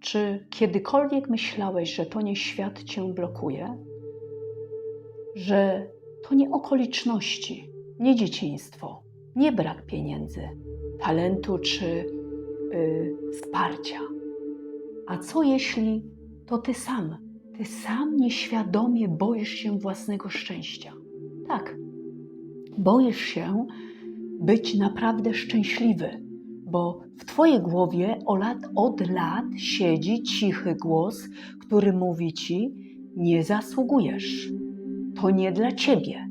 Czy kiedykolwiek myślałeś, że to nie świat cię blokuje? Że to nie okoliczności, nie dzieciństwo, nie brak pieniędzy, talentu czy y, wsparcia. A co jeśli to ty sam, ty sam nieświadomie boisz się własnego szczęścia? Tak, boisz się być naprawdę szczęśliwy, bo w twojej głowie od lat, siedzi cichy głos, który mówi ci: Nie zasługujesz, to nie dla ciebie.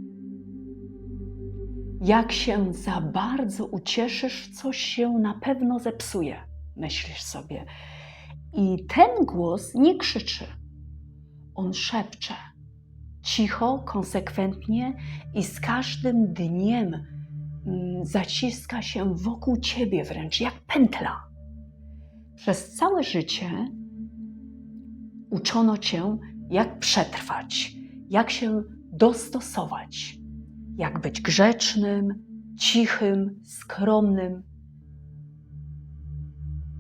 Jak się za bardzo ucieszysz, coś się na pewno zepsuje, myślisz sobie. I ten głos nie krzyczy, on szepcze. Cicho, konsekwentnie i z każdym dniem zaciska się wokół ciebie wręcz jak pętla. Przez całe życie uczono cię, jak przetrwać, jak się dostosować, jak być grzecznym, cichym, skromnym,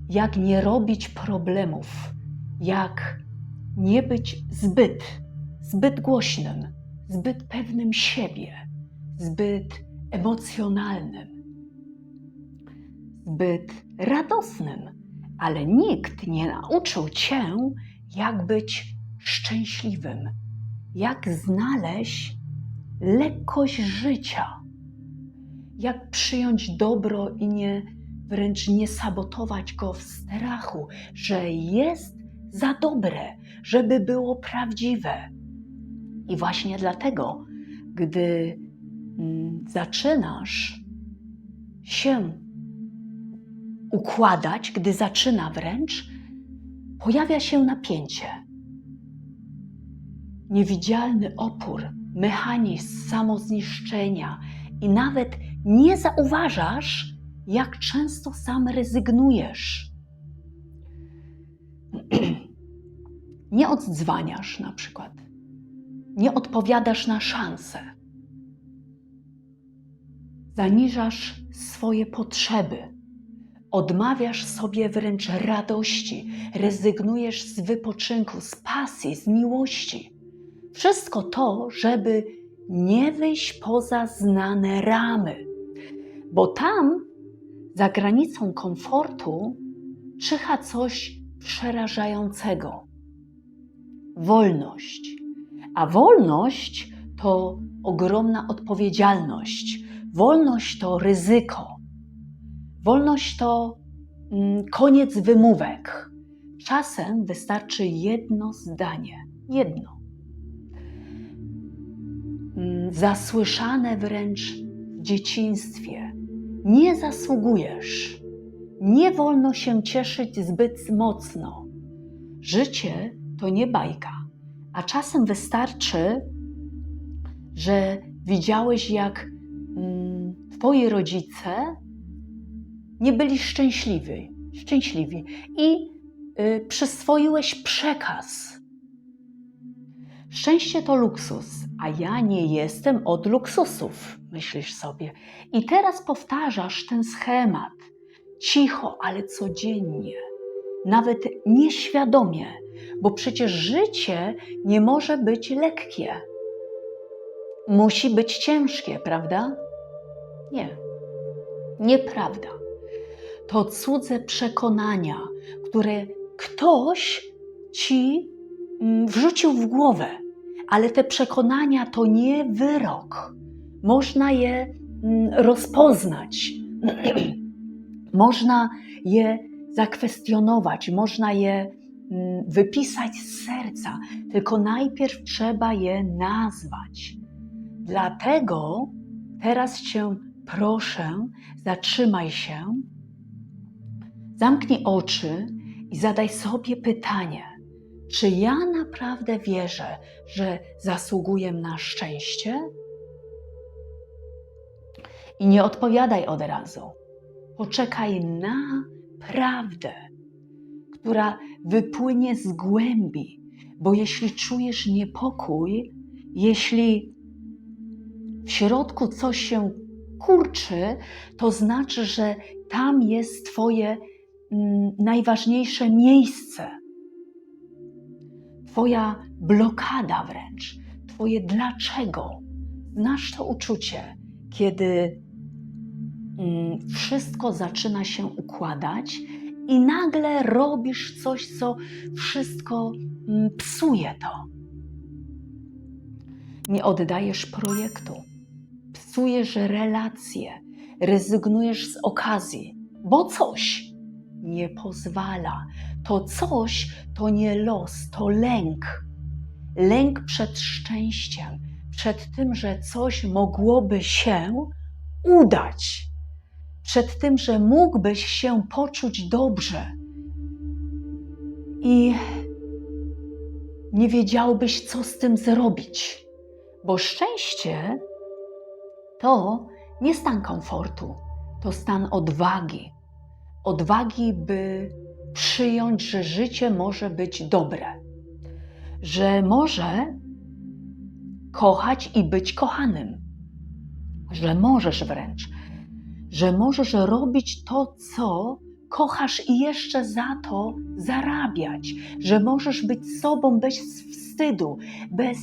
jak nie robić problemów, jak nie być zbyt, zbyt głośnym, zbyt pewnym siebie, zbyt emocjonalnym, zbyt radosnym, ale nikt nie nauczył cię, jak być szczęśliwym, jak znaleźć lekkość życia, jak przyjąć dobro i nie wręcz nie sabotować go w strachu, że jest za dobre, żeby było prawdziwe. I właśnie dlatego, gdy zaczynasz się układać, gdy zaczyna wręcz, pojawia się napięcie. Niewidzialny opór, mechanizm samozniszczenia i nawet nie zauważasz, jak często sam rezygnujesz. Nie oddzwaniasz na przykład, nie odpowiadasz na szanse, zaniżasz swoje potrzeby, odmawiasz sobie wręcz radości, rezygnujesz z wypoczynku, z pasji, z miłości. Wszystko to, żeby nie wyjść poza znane ramy, bo tam, za granicą komfortu, czyha coś przerażającego wolność. A wolność to ogromna odpowiedzialność. Wolność to ryzyko. Wolność to mm, koniec wymówek. Czasem wystarczy jedno zdanie. Jedno. Mm, Zasłyszane wręcz w dzieciństwie. Nie zasługujesz. Nie wolno się cieszyć zbyt mocno. Życie to nie bajka. A czasem wystarczy, że widziałeś, jak twoi rodzice nie byli szczęśliwi, szczęśliwi i y, przyswoiłeś przekaz. Szczęście to luksus, a ja nie jestem od luksusów, myślisz sobie. I teraz powtarzasz ten schemat cicho, ale codziennie, nawet nieświadomie bo przecież życie nie może być lekkie. Musi być ciężkie, prawda? Nie, nieprawda. To cudze przekonania, które ktoś ci mm, wrzucił w głowę, ale te przekonania to nie wyrok. Można je mm, rozpoznać, można je zakwestionować, można je Mm, wypisać z serca, tylko najpierw trzeba je nazwać. Dlatego teraz Cię proszę, zatrzymaj się, zamknij oczy i zadaj sobie pytanie: czy ja naprawdę wierzę, że zasługuję na szczęście? I nie odpowiadaj od razu. Poczekaj na prawdę która wypłynie z głębi, bo jeśli czujesz niepokój, jeśli w środku coś się kurczy, to znaczy, że tam jest Twoje mm, najważniejsze miejsce. Twoja blokada wręcz, Twoje dlaczego. Znasz to uczucie, kiedy mm, wszystko zaczyna się układać i nagle robisz coś, co wszystko mm, psuje to. Nie oddajesz projektu, psujesz relacje, rezygnujesz z okazji, bo coś nie pozwala. To coś to nie los, to lęk. Lęk przed szczęściem, przed tym, że coś mogłoby się udać, przed tym, że mógłbyś się poczuć dobrze i nie wiedziałbyś, co z tym zrobić, bo szczęście to nie stan komfortu, to stan odwagi. Odwagi, by przyjąć, że życie może być dobre, że może kochać i być kochanym, że możesz wręcz, że możesz robić to, co kochasz i jeszcze za to zarabiać, że możesz być sobą bez wstydu, bez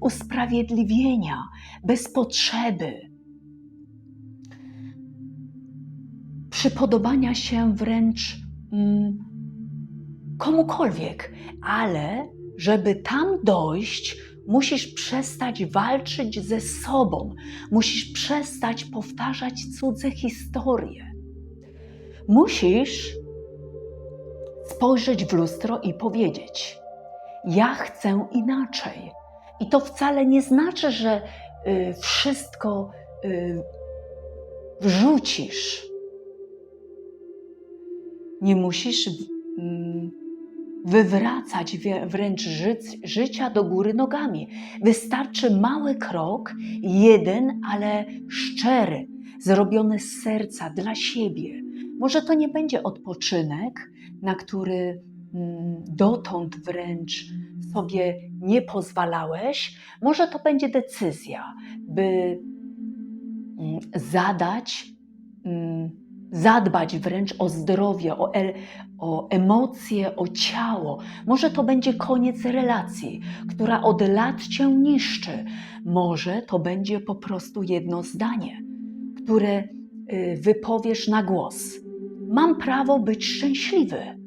usprawiedliwienia, bez potrzeby. Przypodobania się wręcz mm, komukolwiek, ale żeby tam dojść, musisz przestać walczyć ze sobą, musisz przestać powtarzać cudze historie. Musisz spojrzeć w lustro i powiedzieć: Ja chcę inaczej. I to wcale nie znaczy, że y, wszystko y, wrzucisz. Nie musisz mm, wywracać wręcz ży życia do góry nogami. Wystarczy mały krok, jeden, ale szczery, zrobiony z serca dla siebie. Może to nie będzie odpoczynek, na który dotąd wręcz sobie nie pozwalałeś, może to będzie decyzja, by mm, zadać zadbać wręcz o zdrowie, o, e, o emocje, o ciało. Może to będzie koniec relacji, która od lat cię niszczy. Może to będzie po prostu jedno zdanie, które y, wypowiesz na głos. Mam prawo być szczęśliwy.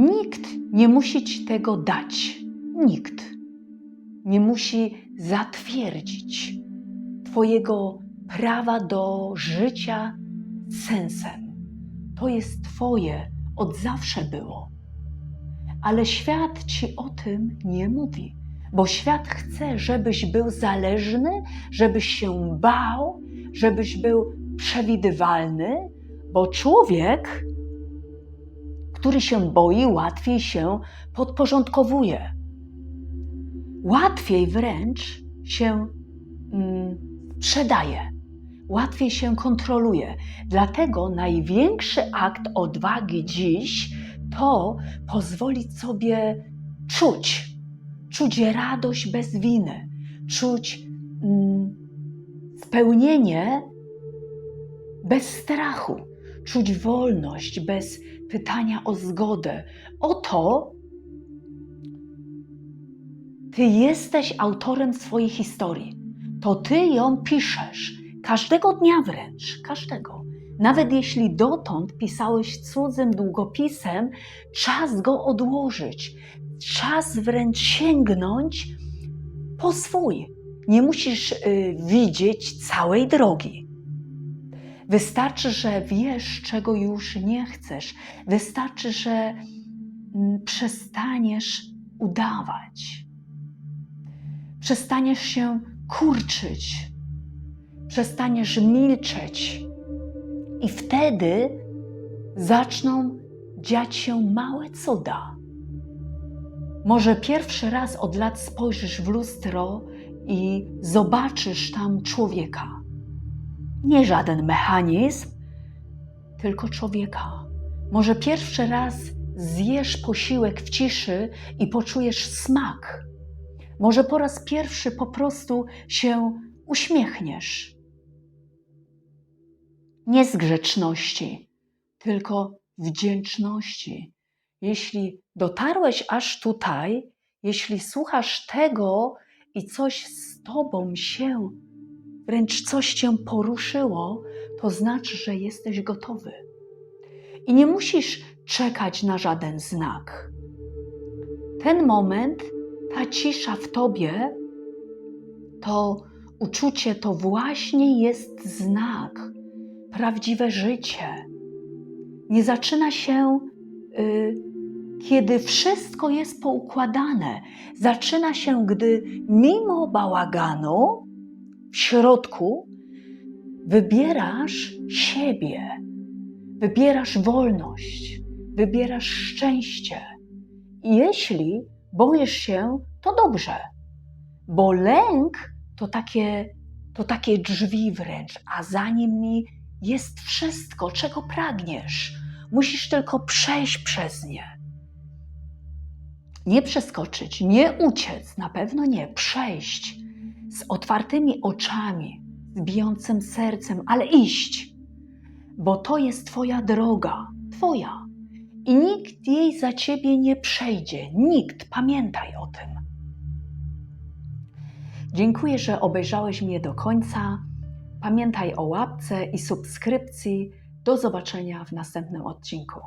Nikt nie musi ci tego dać. Nikt nie musi zatwierdzić Twojego prawa do życia sensem. To jest Twoje, od zawsze było. Ale świat Ci o tym nie mówi, bo świat chce, żebyś był zależny, żebyś się bał, żebyś był przewidywalny, bo człowiek, który się boi, łatwiej się podporządkowuje. Łatwiej wręcz się mm, sprzedaje, łatwiej się kontroluje. Dlatego największy akt odwagi dziś to pozwolić sobie czuć, czuć radość bez winy, czuć mm, spełnienie bez strachu, czuć wolność bez pytania o zgodę. Oto ty jesteś autorem swojej historii to ty ją piszesz każdego dnia wręcz, każdego. Nawet jeśli dotąd pisałeś cudzym długopisem, czas go odłożyć, czas wręcz sięgnąć po swój. Nie musisz y, widzieć całej drogi. Wystarczy, że wiesz, czego już nie chcesz. Wystarczy, że mm, przestaniesz udawać. Przestaniesz się kurczyć, przestaniesz milczeć, i wtedy zaczną dziać się małe cuda. Może pierwszy raz od lat spojrzysz w lustro i zobaczysz tam człowieka. Nie żaden mechanizm, tylko człowieka. Może pierwszy raz zjesz posiłek w ciszy i poczujesz smak może po raz pierwszy po prostu się uśmiechniesz. Nie z grzeczności, tylko wdzięczności. Jeśli dotarłeś aż tutaj, jeśli słuchasz tego i coś z tobą się, wręcz coś cię poruszyło, to znaczy, że jesteś gotowy. I nie musisz czekać na żaden znak. Ten moment, ta cisza w tobie, to uczucie to właśnie jest znak, prawdziwe życie. Nie zaczyna się, y, kiedy wszystko jest poukładane. Zaczyna się, gdy mimo bałaganu w środku wybierasz siebie, wybierasz wolność, wybierasz szczęście. I jeśli boisz się, to dobrze, bo lęk to takie, to takie drzwi wręcz, a za nimi jest wszystko, czego pragniesz. Musisz tylko przejść przez nie. Nie przeskoczyć, nie uciec, na pewno nie, przejść z otwartymi oczami, z bijącym sercem, ale iść, bo to jest Twoja droga, Twoja. I nikt jej za Ciebie nie przejdzie, nikt, pamiętaj o tym. Dziękuję, że obejrzałeś mnie do końca. Pamiętaj o łapce i subskrypcji. Do zobaczenia w następnym odcinku.